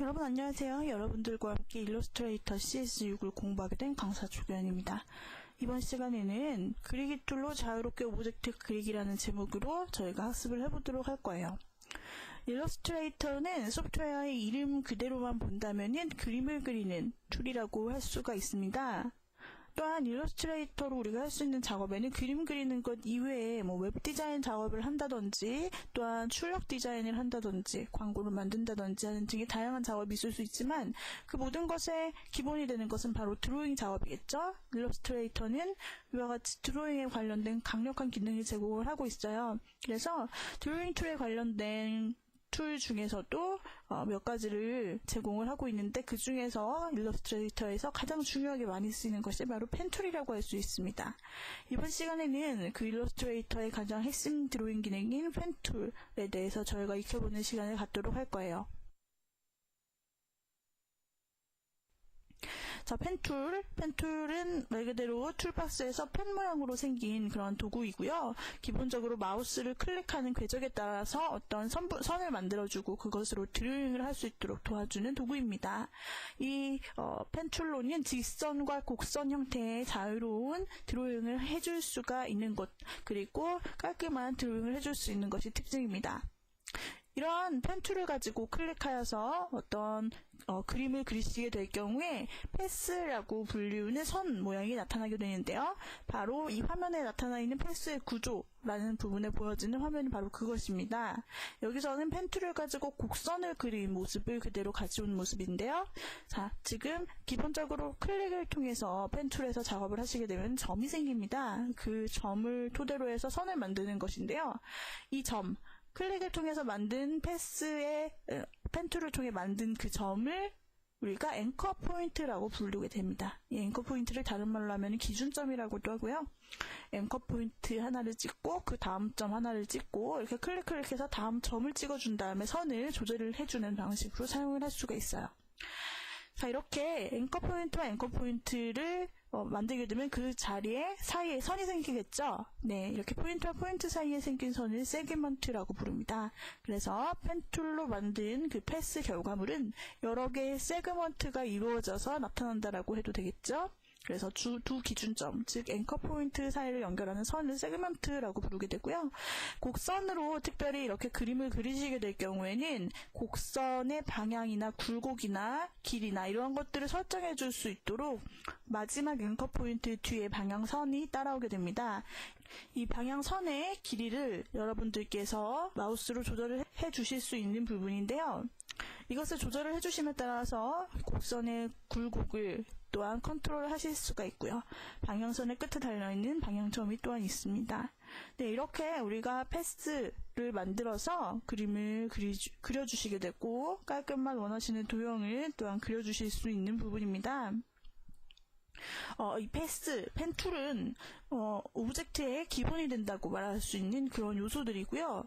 여러분 안녕하세요. 여러분들과 함께 일러스트레이터 CS6을 공부하게 된 강사 조교현입니다. 이번 시간에는 그리기 툴로 자유롭게 오브젝트 그리기라는 제목으로 저희가 학습을 해보도록 할 거예요. 일러스트레이터는 소프트웨어의 이름 그대로만 본다면 그림을 그리는 툴이라고 할 수가 있습니다. 또한 일러스트레이터로 우리가 할 수 있는 작업에는 그림 그리는 것 이외에 뭐 웹 디자인 작업을 한다든지 또한 출력 디자인을 한다든지 광고를 만든다든지 하는 등의 다양한 작업이 있을 수 있지만 그 모든 것의 기본이 되는 것은 바로 드로잉 작업이겠죠. 일러스트레이터는 이와 같이 드로잉에 관련된 강력한 기능을 제공을 하고 있어요. 그래서 드로잉 툴에 관련된 툴 중에서도 어, 몇 가지를 제공을 하고 있는데 그 중에서 일러스트레이터에서 가장 중요하게 많이 쓰이는 것이 바로 펜툴이라고 할 수 있습니다. 이번 시간에는 그 일러스트레이터의 가장 핵심 드로잉 기능인 펜툴에 대해서 저희가 익혀보는 시간을 갖도록 할 거예요. 자, 펜툴. 펜툴은 말 그대로 툴박스에서 펜 모양으로 생긴 그런 도구이고요. 기본적으로 마우스를 클릭하는 궤적에 따라서 어떤 선, 선을 만들어주고 그것으로 드로잉을 할 수 있도록 도와주는 도구입니다. 이 어, 펜툴로는 직선과 곡선 형태의 자유로운 드로잉을 해줄 수가 있는 것 그리고 깔끔한 드로잉을 해줄 수 있는 것이 특징입니다. 이런 펜툴을 가지고 클릭하여서 어떤 어, 그림을 그리시게 될 경우에 패스라고 불리우는 선 모양이 나타나게 되는데요. 바로 이 화면에 나타나 있는 패스의 구조라는 부분에 보여지는 화면이 바로 그것입니다. 여기서는 펜툴을 가지고 곡선을 그린 모습을 그대로 가져온 모습인데요. 자, 지금 기본적으로 클릭을 통해서 펜툴에서 작업을 하시게 되면 점이 생깁니다. 그 점을 토대로 해서 선을 만드는 것인데요. 이 점, 클릭을 통해서 만든 패스의 어, 펜툴을 통해 만든 그 점을 우리가 앵커 포인트라고 부르게 됩니다. 이 앵커 포인트를 다른 말로 하면 기준점이라고도 하고요. 앵커 포인트 하나를 찍고 그 다음 점 하나를 찍고 이렇게 클릭 클릭해서 다음 점을 찍어준 다음에 선을 조절을 해주는 방식으로 사용을 할 수가 있어요. 자 이렇게 앵커 포인트와 앵커 포인트를 어, 만들게 되면 그 자리에 사이에 선이 생기겠죠. 네, 이렇게 포인트와 포인트 사이에 생긴 선을 세그먼트라고 부릅니다. 그래서 펜툴로 만든 그 패스 결과물은 여러 개의 세그먼트가 이루어져서 나타난다라고 해도 되겠죠. 그래서 주, 두 기준점, 즉 앵커 포인트 사이를 연결하는 선을 세그먼트라고 부르게 되고요. 곡선으로 특별히 이렇게 그림을 그리시게 될 경우에는 곡선의 방향이나 굴곡이나 길이나 이런 것들을 설정해 줄 수 있도록 마지막 앵커 포인트 뒤에 방향선이 따라오게 됩니다. 이 방향선의 길이를 여러분들께서 마우스로 조절을 해 주실 수 있는 부분인데요. 이것을 조절을 해주심에 따라서 곡선의 굴곡을 또한 컨트롤 하실 수가 있고요. 방향선의 끝에 달려있는 방향점이 또한 있습니다. 네, 이렇게 우리가 패스를 만들어서 그림을 그리, 그려주시게 되고 깔끔한 원하시는 도형을 또한 그려주실 수 있는 부분입니다. 어, 이 패스, 펜툴은 어, 오브젝트의 기본이 된다고 말할 수 있는 그런 요소들이고요.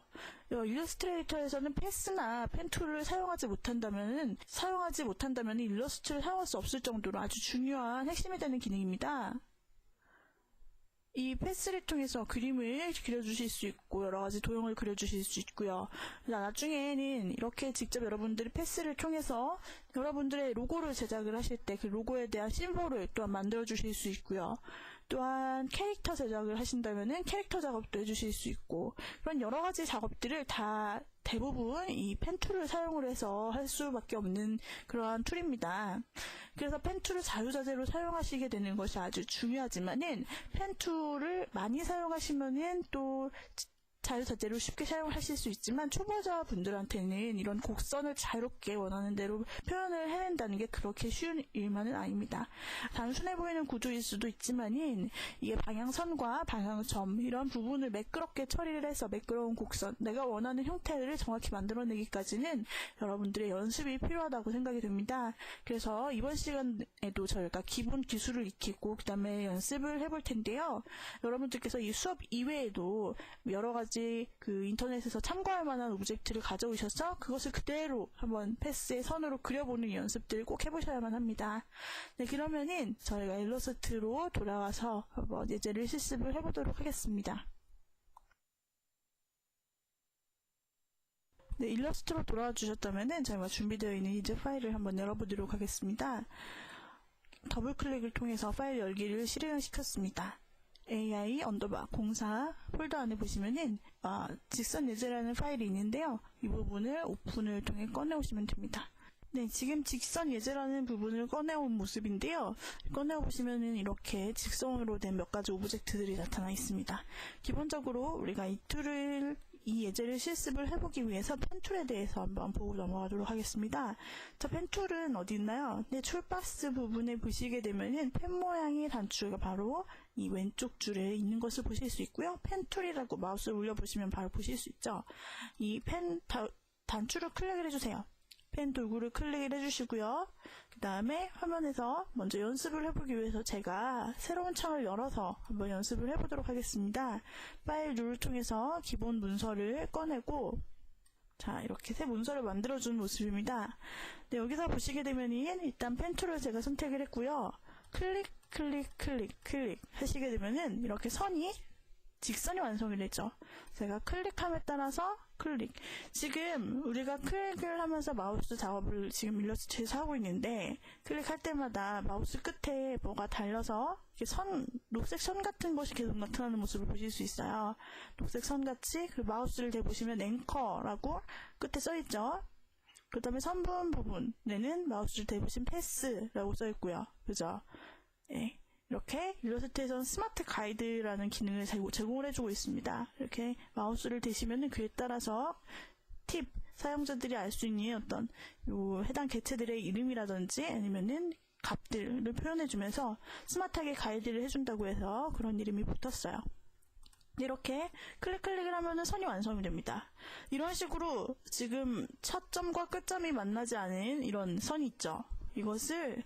어, 일러스트레이터에서는 패스나 펜툴을 사용하지 못한다면은 사용하지 못한다면 일러스트를 사용할 수 없을 정도로 아주 중요한 핵심이 되는 기능입니다. 이 패스를 통해서 그림을 그려주실 수 있고 여러 가지 도형을 그려주실 수 있고요. 나중에는 이렇게 직접 여러분들이 패스를 통해서 여러분들의 로고를 제작을 하실 때 그 로고에 대한 심볼을 또한 만들어 주실 수 있고요. 또한 캐릭터 제작을 하신다면은 캐릭터 작업도 해주실 수 있고 그런 여러 가지 작업들을 다 대부분 이 펜툴을 사용을 해서 할 수밖에 없는 그러한 툴입니다. 그래서 펜툴을 자유자재로 사용하시게 되는 것이 아주 중요하지만은 펜툴을 많이 사용하시면은 또 자유자재로 쉽게 사용하실 수 있지만 초보자분들한테는 이런 곡선을 자유롭게 원하는 대로 표현을 해낸다는 게 그렇게 쉬운 일만은 아닙니다. 단순해 보이는 구조일 수도 있지만은 이게 방향선과 방향점 이런 부분을 매끄럽게 처리를 해서 매끄러운 곡선 내가 원하는 형태를 정확히 만들어내기까지는 여러분들의 연습이 필요하다고 생각이 됩니다. 그래서 이번 시간에도 저희가 기본 기술을 익히고 그 다음에 연습을 해볼 텐데요. 여러분들께서 이 수업 이외에도 여러 가지 가지 그 인터넷에서 참고할 만한 오브젝트를 가져오셔서 그것을 그대로 한번 패스의 선으로 그려보는 연습들을 꼭 해보셔야만 합니다. 네, 그러면은 저희가 일러스트로 돌아와서 한번 예제를 실습을 해보도록 하겠습니다. 네, 일러스트로 돌아와 주셨다면은 저희가 준비되어 있는 이제 파일을 한번 열어보도록 하겠습니다. 더블 클릭을 통해서 파일 열기를 실행시켰습니다. AI 언더바 04 폴더 안에 보시면은 아, 직선 예제라는 파일이 있는데요. 이 부분을 오픈을 통해 꺼내오시면 됩니다. 네, 지금 직선 예제라는 부분을 꺼내온 모습인데요. 꺼내어 보시면은 이렇게 직선으로 된 몇 가지 오브젝트들이 나타나 있습니다. 기본적으로 우리가 이 툴을 이 예제를 실습을 해보기 위해서 펜툴에 대해서 한번 보고 넘어가도록 하겠습니다. 자, 펜툴은 어디 있나요? 네, 툴박스 부분에 보시게 되면은 펜 모양의 단추가 바로 이 왼쪽 줄에 있는 것을 보실 수 있고요. 펜툴이라고 마우스를 올려보시면 바로 보실 수 있죠. 이 펜 단추를 클릭을 해주세요. 펜 도구를 클릭을 해주시고요. 그 다음에 화면에서 먼저 연습을 해보기 위해서 제가 새로운 창을 열어서 한번 연습을 해보도록 하겠습니다. 파일 룰을 통해서 기본 문서를 꺼내고 자 이렇게 새 문서를 만들어준 모습입니다. 네, 여기서 보시게 되면 일단 펜 툴을 제가 선택을 했고요. 클릭 클릭 클릭 클릭 하시게 되면은 이렇게 선이 직선이 완성이 되죠. 제가 클릭함에 따라서 클릭. 지금 우리가 클릭을 하면서 마우스 작업을 지금 일러스트에서 하고 있는데 클릭할 때마다 마우스 끝에 뭐가 달려서 선, 녹색 선 같은 것이 계속 나타나는 모습을 보실 수 있어요. 녹색 선 같이 그 마우스를 대보시면 앵커라고 끝에 써 있죠. 그 다음에 선분 부분에는 마우스를 대보시면 패스라고 써 있고요. 그죠? 예. 이렇게 일러스트에서는 스마트 가이드라는 기능을 제공을 해주고 있습니다. 이렇게 마우스를 대시면 그에 따라서 팁, 사용자들이 알 수 있는 어떤 요 해당 개체들의 이름이라든지 아니면은 값들을 표현해주면서 스마트하게 가이드를 해준다고 해서 그런 이름이 붙었어요. 이렇게 클릭 클릭을 하면 선이 완성이 됩니다. 이런 식으로 지금 첫 점과 끝점이 만나지 않은 이런 선이 있죠. 이것을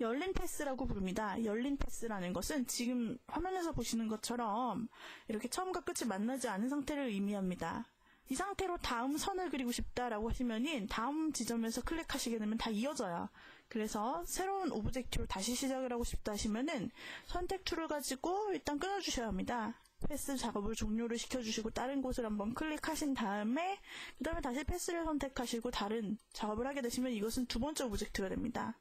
열린 패스라고 부릅니다. 열린 패스라는 것은 지금 화면에서 보시는 것처럼 이렇게 처음과 끝이 만나지 않은 상태를 의미합니다. 이 상태로 다음 선을 그리고 싶다라고 하시면은 다음 지점에서 클릭하시게 되면 다 이어져요. 그래서 새로운 오브젝트로 다시 시작을 하고 싶다 하시면은 선택 툴을 가지고 일단 끊어주셔야 합니다. 패스 작업을 종료를 시켜주시고 다른 곳을 한번 클릭하신 다음에 그 다음에 다시 패스를 선택하시고 다른 작업을 하게 되시면 이것은 두 번째 오브젝트가 됩니다.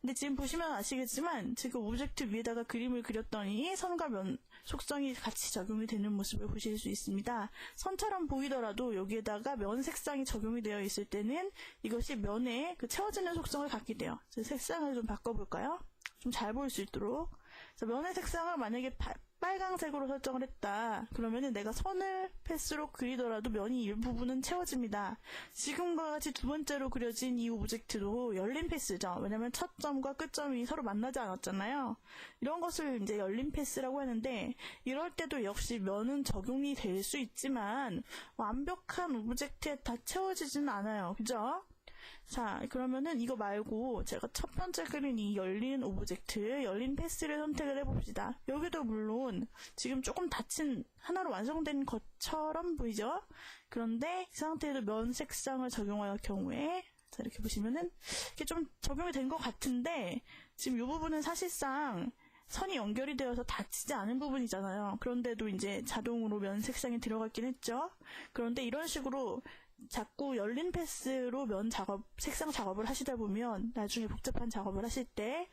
근데 지금 보시면 아시겠지만 지금 오브젝트 위에다가 그림을 그렸더니 선과 면 속성이 같이 적용이 되는 모습을 보실 수 있습니다. 선처럼 보이더라도 여기에다가 면 색상이 적용이 되어 있을 때는 이것이 면에 그 채워지는 속성을 갖게 돼요. 색상을 좀 바꿔볼까요? 좀 잘 보일 수 있도록. 면의 색상을 만약에 바, 빨강색으로 설정을 했다. 그러면은 내가 선을 패스로 그리더라도 면이 일부분은 채워집니다. 지금과 같이 두 번째로 그려진 이 오브젝트도 열린 패스죠. 왜냐면 첫 점과 끝점이 서로 만나지 않았잖아요. 이런 것을 이제 열린 패스라고 하는데 이럴 때도 역시 면은 적용이 될 수 있지만 완벽한 오브젝트에 다 채워지지는 않아요. 그죠? 자, 그러면은 이거 말고 제가 첫 번째 그린 이 열린 오브젝트, 열린 패스를 선택을 해봅시다. 여기도 물론 지금 조금 닫힌 하나로 완성된 것처럼 보이죠? 그런데 이 상태에도 면 색상을 적용할 경우에 자, 이렇게 보시면은 이게 좀 적용이 된 것 같은데 지금 이 부분은 사실상 선이 연결이 되어서 닫히지 않은 부분이잖아요. 그런데도 이제 자동으로 면 색상이 들어갔긴 했죠. 그런데 이런 식으로 자꾸 열린 패스로 면 작업, 색상 작업을 하시다 보면 나중에 복잡한 작업을 하실 때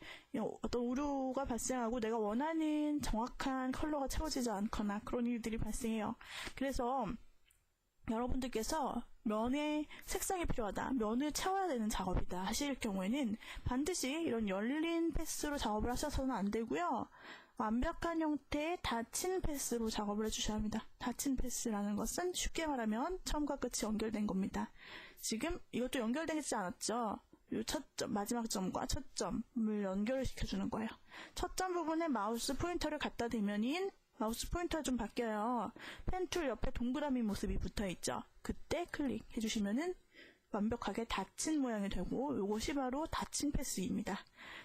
어떤 오류가 발생하고 내가 원하는 정확한 컬러가 채워지지 않거나 그런 일들이 발생해요. 그래서 여러분들께서 면의 색상이 필요하다, 면을 채워야 되는 작업이다 하실 경우에는 반드시 이런 열린 패스로 작업을 하셔서는 안 되고요. 완벽한 형태의 닫힌 패스로 작업을 해주셔야 합니다. 닫힌 패스라는 것은 쉽게 말하면 처음과 끝이 연결된 겁니다. 지금 이것도 연결되지 않았죠? 첫 점, 마지막 점과 첫 점을 연결을 시켜주는 거예요. 첫 점 부분에 마우스 포인터를 갖다 대면인 마우스 포인터가 좀 바뀌어요. 펜툴 옆에 동그라미 모습이 붙어 있죠. 그때 클릭해 주시면은 완벽하게 닫힌 모양이 되고 이것이 바로 닫힌 패스입니다.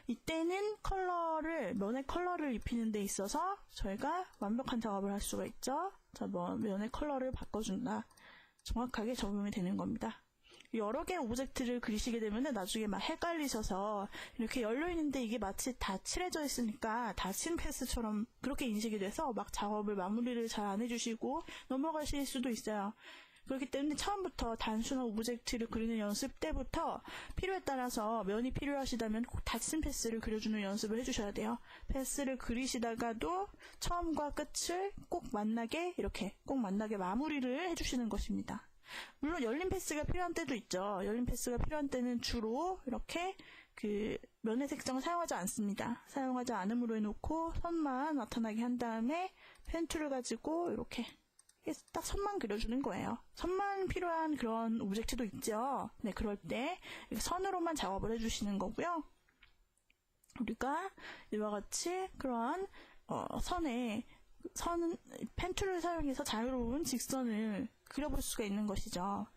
이때는 컬러를 면의 컬러를 입히는 데 있어서 저희가 완벽한 작업을 할 수가 있죠. 자, 뭐 면의 컬러를 바꿔준다. 정확하게 적용이 되는 겁니다. 여러 개의 오브젝트를 그리시게 되면 나중에 막 헷갈리셔서 이렇게 열려 있는데 이게 마치 다 칠해져 있으니까 닫힌 패스처럼 그렇게 인식이 돼서 막 작업을 마무리를 잘 안 해주시고 넘어가실 수도 있어요. 그렇기 때문에 처음부터 단순한 오브젝트를 그리는 연습 때부터 필요에 따라서 면이 필요하시다면 꼭 닫힌 패스를 그려주는 연습을 해주셔야 돼요. 패스를 그리시다가도 처음과 끝을 꼭 만나게 이렇게 꼭 만나게 마무리를 해주시는 것입니다. 물론 열린 패스가 필요한 때도 있죠. 열린 패스가 필요한 때는 주로 이렇게 그 면의 색상을 사용하지 않습니다. 사용하지 않음으로 해놓고 선만 나타나게 한 다음에 펜툴을 가지고 이렇게 딱 선만 그려주는 거예요. 선만 필요한 그런 오브젝트도 있죠. 네, 그럴 때 선으로만 작업을 해주시는 거고요. 우리가 이와 같이 그러한 어, 선에 선 펜툴을 사용해서 자유로운 직선을 그려볼 수가 있는 것이죠.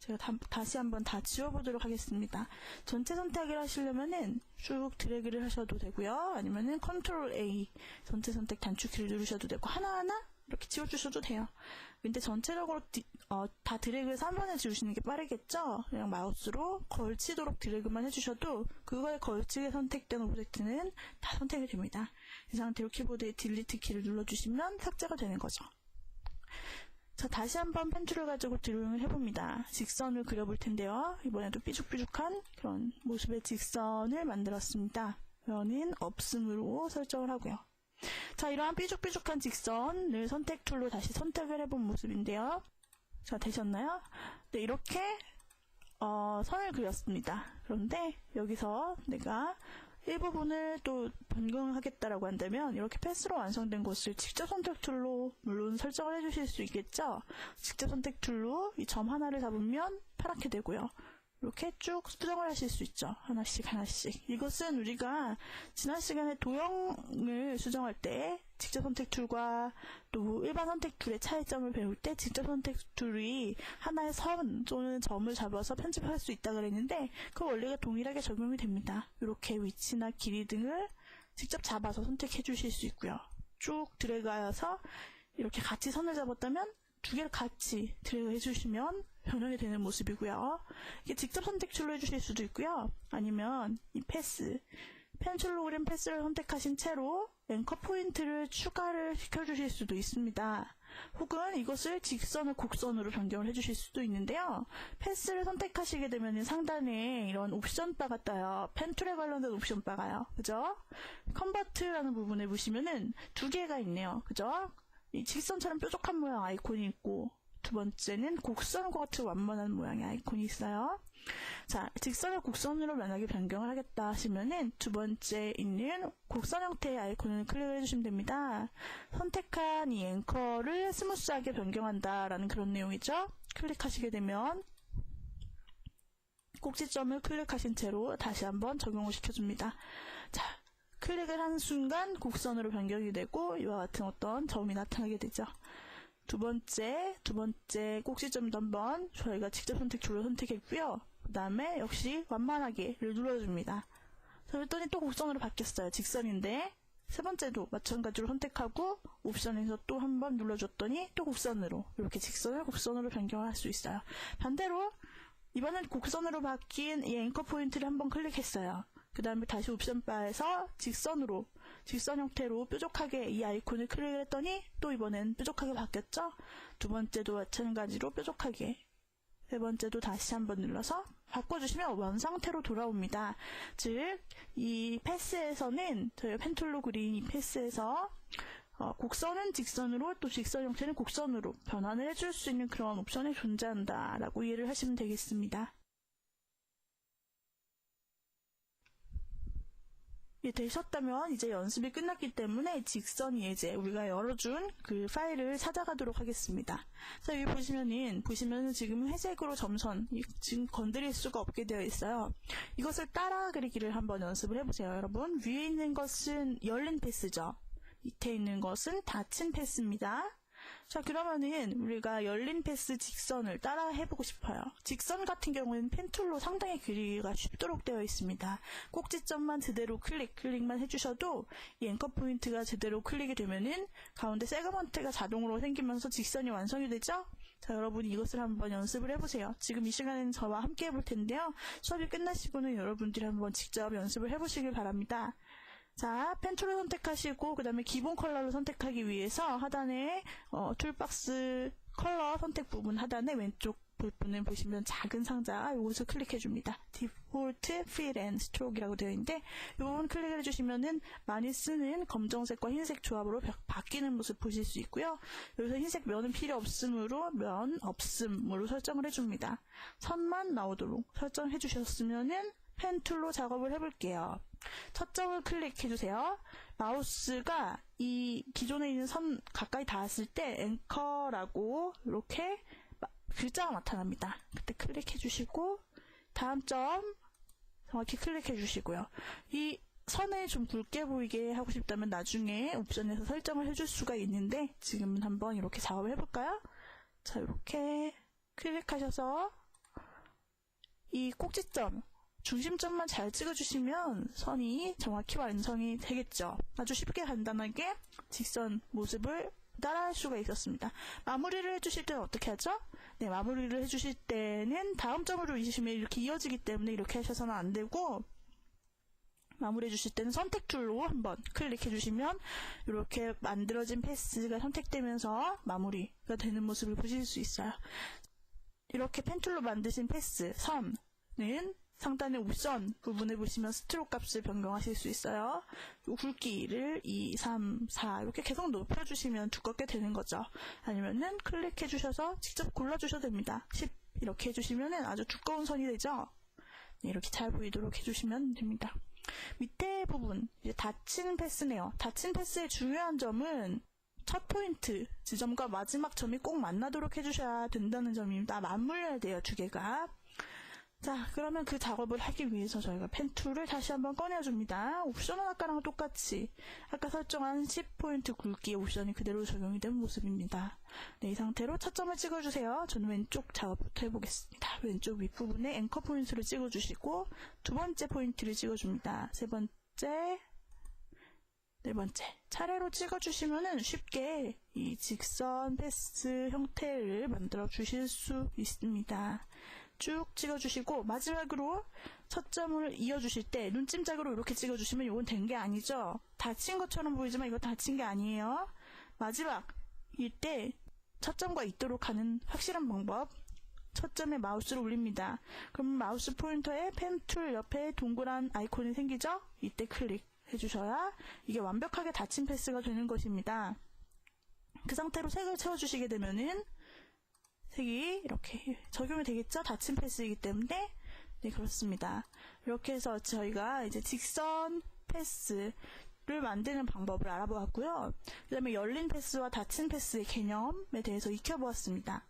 제가 다, 시 한번 다 지워보도록 하겠습니다. 전체 선택을 하시려면은 쭉 드래그를 하셔도 되고요. 아니면은 컨트롤 A 전체 선택 단축키를 누르셔도 되고 하나하나 이렇게 지워주셔도 돼요. 근데 전체적으로 디, 어, 다 드래그해서 한 번에 지우시는 게 빠르겠죠? 그냥 마우스로 걸치도록 드래그만 해주셔도 그거에 걸치게 선택된 오브젝트는 다 선택이 됩니다. 이 상태로 키보드의 딜리트 키를 눌러주시면 삭제가 되는 거죠. 자, 다시 한번 펜툴을 가지고 드로잉을 해봅니다. 직선을 그려볼 텐데요. 이번에도 삐죽삐죽한 그런 모습의 직선을 만들었습니다. 면은 없음으로 설정을 하고요. 자, 이러한 삐죽삐죽한 직선을 선택 툴로 다시 선택을 해본 모습인데요. 자, 되셨나요? 네, 이렇게 어, 선을 그렸습니다. 그런데 여기서 내가 일부분을 또 변경하겠다라고 한다면 이렇게 패스로 완성된 것을 직접 선택 툴로 물론 설정을 해주실 수 있겠죠. 직접 선택 툴로 이 점 하나를 잡으면 파랗게 되고요. 이렇게 쭉 수정을 하실 수 있죠. 하나씩 하나씩. 이것은 우리가 지난 시간에 도형을 수정할 때 직접 선택 툴과 또 일반 선택 툴의 차이점을 배울 때 직접 선택 툴이 하나의 선 또는 점을 잡아서 편집할 수 있다 그랬는데 그 원리가 동일하게 적용이 됩니다. 이렇게 위치나 길이 등을 직접 잡아서 선택해 주실 수 있고요. 쭉 드래그하여서 이렇게 같이 선을 잡았다면 두 개를 같이 드래그 해주시면 변형이 되는 모습이고요. 이게 직접 선택 툴로 해주실 수도 있고요. 아니면 이 패스, 펜툴로 그린 패스를 선택하신 채로 앵커 포인트를 추가를 시켜주실 수도 있습니다. 혹은 이것을 직선을 곡선으로 변경을 해주실 수도 있는데요. 패스를 선택하시게 되면 상단에 이런 옵션 바가 떠요. 펜툴에 관련된 옵션 바가요. 그죠? 컨버트라는 부분에 보시면은 두 개가 있네요. 그죠? 이 직선처럼 뾰족한 모양 아이콘이 있고 두 번째는 곡선과 같은 완만한 모양의 아이콘이 있어요. 자, 직선을 곡선으로 만약에 변경을 하겠다 하시면은 두 번째 있는 곡선 형태의 아이콘을 클릭을 해주시면 됩니다. 선택한 이 앵커를 스무스하게 변경한다라는 그런 내용이죠. 클릭하시게 되면 꼭지점을 클릭하신 채로 다시 한번 적용을 시켜줍니다. 자, 클릭을 한 순간 곡선으로 변경이 되고 이와 같은 어떤 점이 나타나게 되죠. 두 번째, 두 번째 꼭지점도 한번 저희가 직접 선택 툴로 선택했고요. 그 다음에 역시 완만하게를 눌러줍니다. 그랬더니 또 곡선으로 바뀌었어요. 직선인데 세 번째도 마찬가지로 선택하고 옵션에서 또 한번 눌러줬더니 또 곡선으로 이렇게 직선을 곡선으로 변경할 수 있어요. 반대로 이번엔 곡선으로 바뀐 이 앵커 포인트를 한번 클릭했어요. 그 다음에 다시 옵션 바에서 직선으로 직선 형태로 뾰족하게 이 아이콘을 클릭했더니 또 이번엔 뾰족하게 바뀌었죠? 두 번째도 마찬가지로 뾰족하게 세 번째도 다시 한번 눌러서 바꿔주시면 원상태로 돌아옵니다. 즉, 이 패스에서는 저희가 펜툴로 그린 이 패스에서 어, 곡선은 직선으로 또 직선 형태는 곡선으로 변환을 해줄 수 있는 그런 옵션이 존재한다라고 이해를 하시면 되겠습니다. 되셨다면 이제 연습이 끝났기 때문에 직선 예제 우리가 열어준 그 파일을 찾아가도록 하겠습니다. 자 여기 보시면은 보시면은 지금 회색으로 점선 지금 건드릴 수가 없게 되어 있어요. 이것을 따라 그리기를 한번 연습을 해보세요, 여러분. 위에 있는 것은 열린 패스죠. 밑에 있는 것은 닫힌 패스입니다. 자, 그러면은 우리가 열린 패스 직선을 따라 해보고 싶어요. 직선 같은 경우는 펜툴로 상당히 그리기가 쉽도록 되어 있습니다. 꼭지점만 제대로 클릭, 클릭만 해주셔도 이 앵커 포인트가 제대로 클릭이 되면은 가운데 세그먼트가 자동으로 생기면서 직선이 완성이 되죠? 자, 여러분 이것을 한번 연습을 해보세요. 지금 이 시간에는 저와 함께 해볼 텐데요. 수업이 끝나시고는 여러분들이 한번 직접 연습을 해보시길 바랍니다. 자, 펜툴을 선택하시고 그 다음에 기본 컬러를 선택하기 위해서 하단에 어, 툴박스 컬러 선택 부분 하단의 왼쪽 부분을 보시면 작은 상자 이것을 클릭해 줍니다. 디폴트 Fill and Stroke이라고 되어 있는데 이 부분 클릭을 해주시면은 많이 쓰는 검정색과 흰색 조합으로 바- 바뀌는 모습 보실 수 있고요. 여기서 흰색 면은 필요 없으므로 면 없음으로 설정을 해줍니다. 선만 나오도록 설정해 주셨으면은 펜 툴로 작업을 해볼게요. 첫 점을 클릭해 주세요. 마우스가 이 기존에 있는 선 가까이 닿았을 때 앵커라고 이렇게 마- 글자가 나타납니다. 그때 클릭해 주시고 다음 점 정확히 클릭해 주시고요. 이 선을 좀 굵게 보이게 하고 싶다면 나중에 옵션에서 설정을 해줄 수가 있는데 지금은 한번 이렇게 작업을 해볼까요? 자 이렇게 클릭하셔서 이 꼭지점 중심점만 잘 찍어주시면 선이 정확히 완성이 되겠죠. 아주 쉽게 간단하게 직선 모습을 따라할 수가 있었습니다. 마무리를 해주실 때는 어떻게 하죠? 네, 마무리를 해주실 때는 다음 점으로 이시면 이렇게 이어지기 때문에 이렇게 하셔서는 안 되고 마무리해 주실 때는 선택 줄로 한번 클릭해 주시면 이렇게 만들어진 패스가 선택되면서 마무리가 되는 모습을 보실 수 있어요. 이렇게 펜툴로 만드신 패스, 선은 상단의 옵션 부분을 보시면 스트로크 값을 변경하실 수 있어요. 요 굵기를 2, 3, 4 이렇게 계속 높여주시면 두껍게 되는 거죠. 아니면은 클릭해 주셔서 직접 골라주셔도 됩니다. 10 이렇게 해주시면은 아주 두꺼운 선이 되죠. 네, 이렇게 잘 보이도록 해주시면 됩니다. 밑에 부분 이제 닫힌 패스네요. 닫힌 패스의 중요한 점은 첫 포인트 지점과 마지막 점이 꼭 만나도록 해주셔야 된다는 점입니다. 맞물려야 돼요, 두 개가. 자, 그러면 그 작업을 하기 위해서 저희가 펜 툴을 다시 한번 꺼내줍니다. 옵션은 아까랑 똑같이 아까 설정한 10포인트 굵기 옵션이 그대로 적용이 된 모습입니다. 네, 이 상태로 차점을 찍어주세요. 저는 왼쪽 작업부터 해보겠습니다. 왼쪽 윗부분에 앵커 포인트를 찍어주시고 두 번째 포인트를 찍어줍니다. 세 번째, 네 번째 차례로 찍어주시면은 쉽게 이 직선 패스 형태를 만들어 주실 수 있습니다. 쭉 찍어주시고 마지막으로 첫 점을 이어주실 때 눈찜짝으로 이렇게 찍어주시면 이건 된 게 아니죠. 닫힌 것처럼 보이지만 이거 닫힌 게 아니에요. 마지막 이때 첫 점과 있도록 하는 확실한 방법. 첫 점에 마우스를 올립니다. 그럼 마우스 포인터에 펜 툴 옆에 동그란 아이콘이 생기죠? 이때 클릭 해주셔야 이게 완벽하게 닫힌 패스가 되는 것입니다. 그 상태로 색을 채워주시게 되면은 색이 이렇게 적용이 되겠죠? 닫힌 패스이기 때문에 네 그렇습니다. 이렇게 해서 저희가 이제 직선 패스 를 만드는 방법을 알아보았고요. 그 다음에 열린 패스와 닫힌 패스의 개념에 대해서 익혀보았습니다.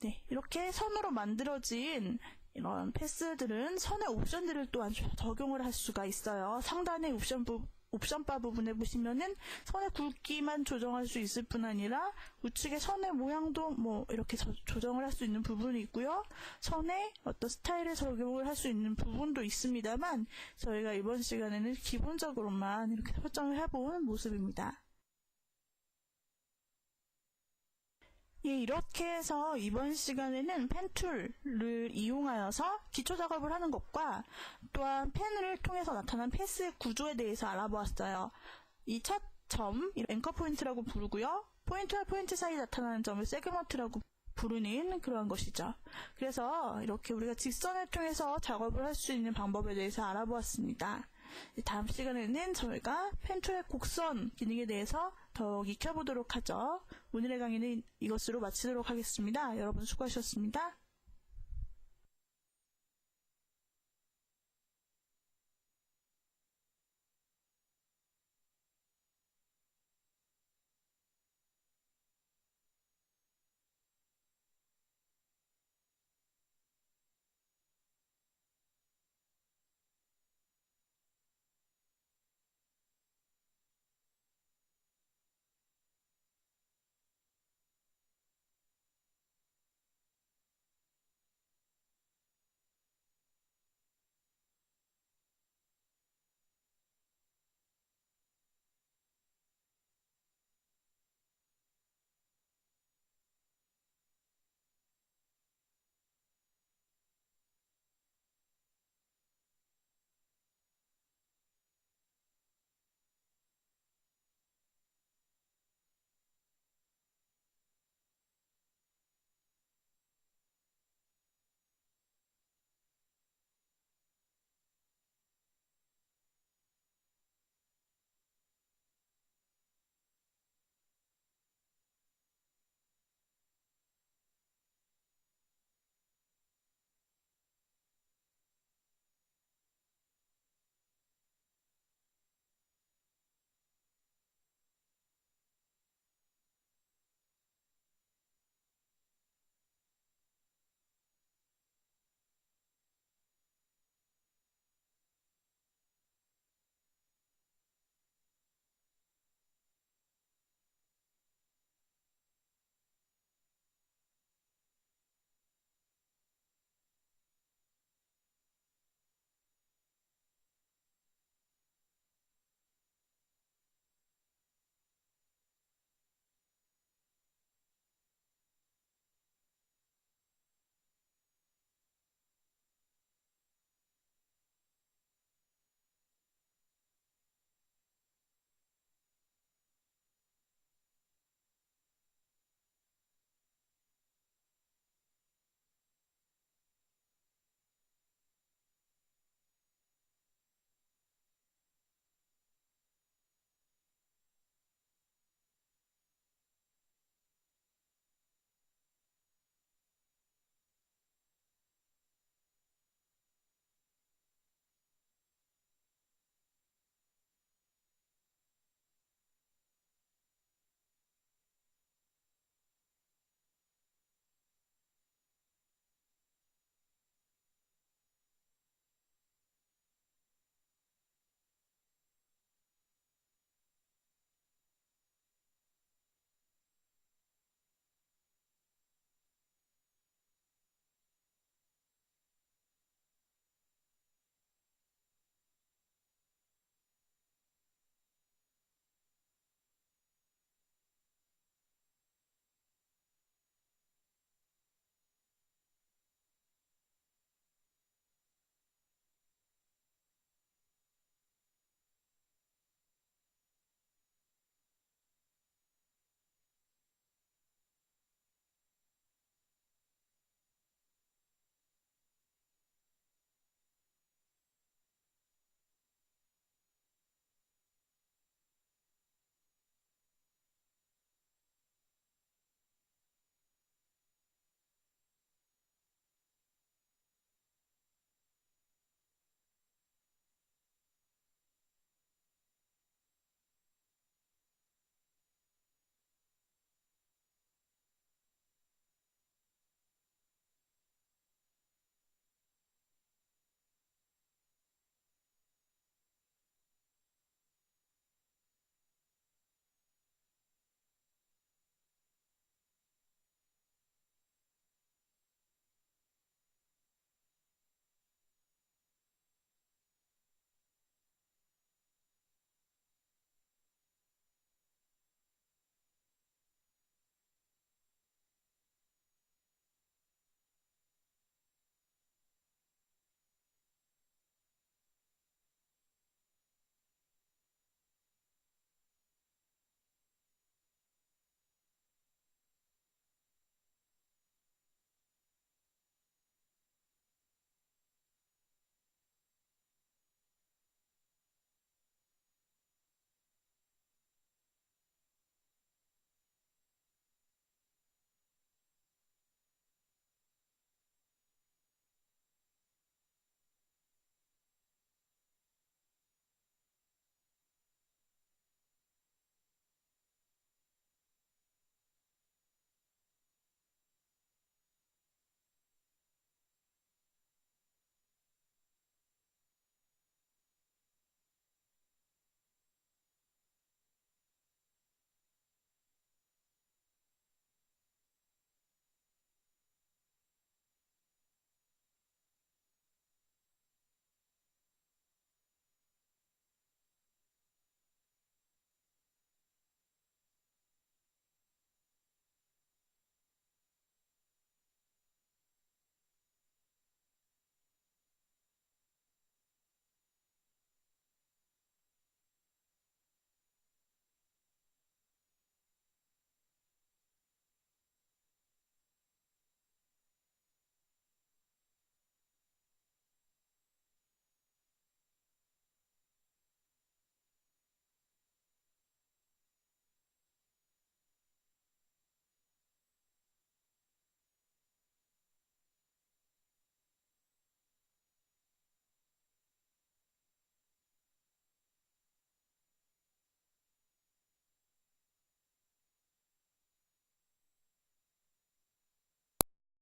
네, 이렇게 선으로 만들어진 이런 패스들은 선의 옵션들을 또한 적용을 할 수가 있어요. 상단의 옵션 부, 옵션 바 부분에 보시면은 선의 굵기만 조정할 수 있을 뿐 아니라 우측의 선의 모양도 뭐 이렇게 저- 조정을 할 수 있는 부분이 있고요. 선의 어떤 스타일에 적용을 할 수 있는 부분도 있습니다만 저희가 이번 시간에는 기본적으로만 이렇게 설정을 해본 모습입니다. 예, 이렇게 해서 이번 시간에는 펜툴을 이용하여서 기초 작업을 하는 것과 또한 펜을 통해서 나타난 패스 구조에 대해서 알아보았어요. 이 첫 점, 앵커 포인트라고 부르고요. 포인트와 포인트 사이 나타나는 점을 세그먼트라고 부르는 그러한 것이죠. 그래서 이렇게 우리가 직선을 통해서 작업을 할 수 있는 방법에 대해서 알아보았습니다. 다음 시간에는 저희가 펜툴의 곡선 기능에 대해서 더욱 익혀보도록 하죠. 오늘의 강의는 이것으로 마치도록 하겠습니다. 여러분 수고하셨습니다.